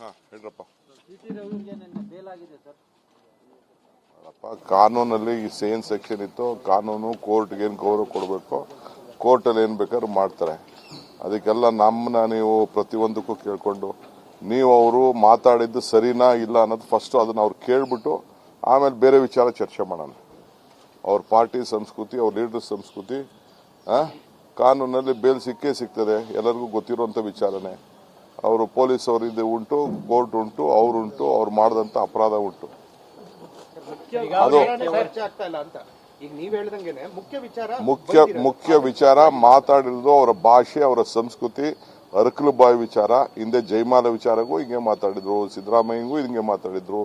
ಹಾ ಹೇಳ್ರಪ್ಪ ಅಲ್ಲಪ್ಪ ಕಾನೂನಲ್ಲಿ ಈ ಸೇನ್ ಸೆಕ್ಷನ್ ಇತ್ತು. ಕಾನೂನು ಕೋರ್ಟ್ಗೆ ಏನು ಗೌರವ ಕೊಡಬೇಕು? ಕೋರ್ಟಲ್ಲಿ ಏನು ಬೇಕಾದ್ರೂ ಮಾಡ್ತಾರೆ. ಅದಕ್ಕೆಲ್ಲ ನಮ್ಮನ್ನ ನೀವು ಪ್ರತಿಯೊಂದಕ್ಕೂ ಕೇಳಿಕೊಂಡು ನೀವು ಅವರು ಮಾತಾಡಿದ್ದು ಸರಿನಾ ಇಲ್ಲ ಅನ್ನೋದು ಫಸ್ಟ್ ಅದನ್ನು ಅವ್ರು ಕೇಳಿಬಿಟ್ಟು ಆಮೇಲೆ ಬೇರೆ ವಿಚಾರ ಚರ್ಚೆ ಮಾಡೋಣ. ಅವ್ರ ಪಾರ್ಟಿ ಸಂಸ್ಕೃತಿ ಅವ್ರ ಲೀಡರ್ ಸಂಸ್ಕೃತಿ ಕಾನೂನಲ್ಲಿ ಬೇಲ್ ಸಿಕ್ಕೇ ಸಿಗ್ತದೆ. ಎಲ್ಲರಿಗೂ ಗೊತ್ತಿರುವಂತ ವಿಚಾರನೆ. ಅವರು ಪೊಲೀಸ್ ಅವರು ಇದು ಉಂಟು ಕೋರ್ಟ್ ಉಂಟು ಅವರುಂಟು ಅವ್ರು ಮಾಡಿದಂತ ಅಪರಾಧ ಉಂಟು. ಅದು ಈಗ ನೀವ್ ಹೇಳ್ದಂಗೆನೆ ಮುಖ್ಯ ವಿಚಾರ ಮುಖ್ಯ ಮುಖ್ಯ ವಿಚಾರ ಮಾತಾಡಿರೋದು ಅವರ ಭಾಷೆ ಅವರ ಸಂಸ್ಕೃತಿ ಅರಕಲು ಬಾಯಿ ವಿಚಾರ ಹಿಂದೆ ಜೈಮಾಲ ವಿಚಾರಗೂ ಹಿಂಗೆ ಮಾತಾಡಿದ್ರು ಸಿದ್ದರಾಮಯ್ಯಗೂ ಹಿಂಗೆ ಮಾತಾಡಿದ್ರು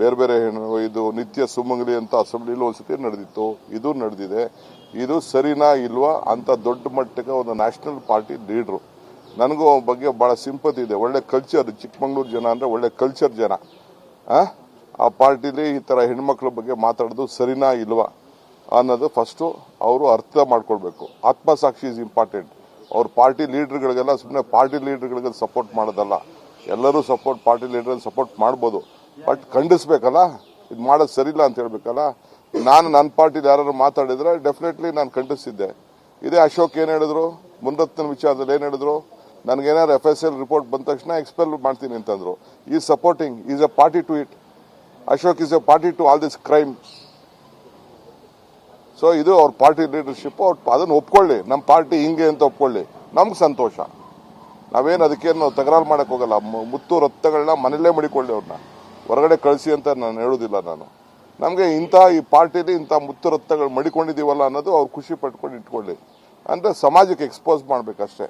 ಬೇರೆ ಬೇರೆ ಇದು ನಿತ್ಯ ಸುಮಂಗಲಿ ಅಂತ ಅಸೆಂಬ್ಲಿಲಿ ಒಂದ್ಸತಿ ನಡೆದಿತ್ತು ಇದು ನಡೆದಿದೆ. ಇದು ಸರಿನಾ ಇಲ್ವಾ ಅಂತ ದೊಡ್ಡ ಮಟ್ಟಕ್ಕೆ ಒಂದು ನ್ಯಾಷನಲ್ ಪಾರ್ಟಿ ಲೀಡ್ರು. ನನಗೂ ಅವ್ರ ಬಗ್ಗೆ ಬಹಳ ಸಿಂಪತಿ ಇದೆ. ಒಳ್ಳೆ ಕಲ್ಚರ್ ಚಿಕ್ಕಮಂಗ್ಳೂರು ಜನ ಅಂದ್ರೆ ಒಳ್ಳೆ ಕಲ್ಚರ್ ಜನ. ಆ? ಪಾರ್ಟಿಲಿ ಈ ತರ ಹೆಣ್ಮಕ್ಳ ಬಗ್ಗೆ ಮಾತಾಡೋದು ಸರಿನಾ ಇಲ್ವಾ ಅನ್ನೋದು ಫಸ್ಟು ಅವರು ಅರ್ಥ ಮಾಡ್ಕೊಳ್ಬೇಕು. ಆತ್ಮಸಾಕ್ಷಿ ಇಸ್ ಇಂಪಾರ್ಟೆಂಟ್ ಅವ್ರ ಪಾರ್ಟಿ ಲೀಡರ್ಗಳಿಗೆಲ್ಲ ಸುಮ್ಮನೆ ಪಾರ್ಟಿ ಲೀಡರ್ಗಳಿಗೆ ಸಪೋರ್ಟ್ ಮಾಡೋದಲ್ಲ. ಎಲ್ಲರೂ ಸಪೋರ್ಟ್ ಪಾರ್ಟಿ ಲೀಡರ್ ಸಪೋರ್ಟ್ ಮಾಡ್ಬೋದು. ಬಟ್ ಖಂಡಿಸ್ಬೇಕಲ್ಲ? ಇದು ಮಾಡೋದು ಸರಿಯಿಲ್ಲ ಅಂತ ಹೇಳ್ಬೇಕಲ್ಲ? ನಾನು ನನ್ನ ಪಾರ್ಟಿಲಿ ಯಾರು ಮಾತಾಡಿದ್ರೆ ಡೆಫಿನೆಟ್ಲಿ ನಾನು ಖಂಡಿಸಿದ್ದೆ ಇದೇ ಅಶೋಕ್ ಏನು ಹೇಳಿದ್ರು? ಮುನ್ರತ್ನ ವಿಚಾರದಲ್ಲಿ ಏನು ಹೇಳಿದ್ರು? ನನಗೇನಾದ್ರು ಎಫ್ ಎಸ್ ಎಲ್ ರಿಪೋರ್ಟ್ ಬಂದ ತಕ್ಷಣ ಎಕ್ಸ್ಪೆಲ್ ಮಾಡ್ತೀನಿ ಅಂತಂದ್ರು. ಈ supporting is a party to it Ashok is a party to all this crime so ಇದು ಅವ್ರ ಪಾರ್ಟಿ ಲೀಡರ್ಶಿಪ್ ಅವ್ರ ಅದನ್ನು ಒಪ್ಕೊಳ್ಳಿ. ನಮ್ಮ ಪಾರ್ಟಿ ಹಿಂಗೆ ಅಂತ ಒಪ್ಕೊಳ್ಳಿ. ನಮ್ಗೆ ಸಂತೋಷ. ನಾವೇನು ಅದಕ್ಕೇನು ನಾವು ತಕರಾರು ಮಾಡಕ್ ಹೋಗಲ್ಲ. ಮುತ್ತು ರಕ್ತಗಳನ್ನ ಮನೆಯಲ್ಲೇ ಮಡಿಕೊಳ್ಳಿ ಅವ್ರನ್ನ ಹೊರಗಡೆ ಕಳಿಸಿ ಅಂತ ನಾನು ಹೇಳೋದಿಲ್ಲ ನಾನು. ನಮಗೆ ಇಂಥ ಈ ಪಾರ್ಟಿಲಿ ಇಂಥ ಮುತ್ತು ರಕ್ತಗಳು ಮಡಿಕೊಂಡಿದ್ದೀವಲ್ಲ ಅನ್ನೋದು ಅವ್ರು ಖುಷಿ ಪಟ್ಕೊಂಡು ಇಟ್ಕೊಳ್ಳಿ. ಅಂದರೆ ಸಮಾಜಕ್ಕೆ ಎಕ್ಸ್ಪೋಸ್ ಮಾಡ್ಬೇಕಷ್ಟೇ.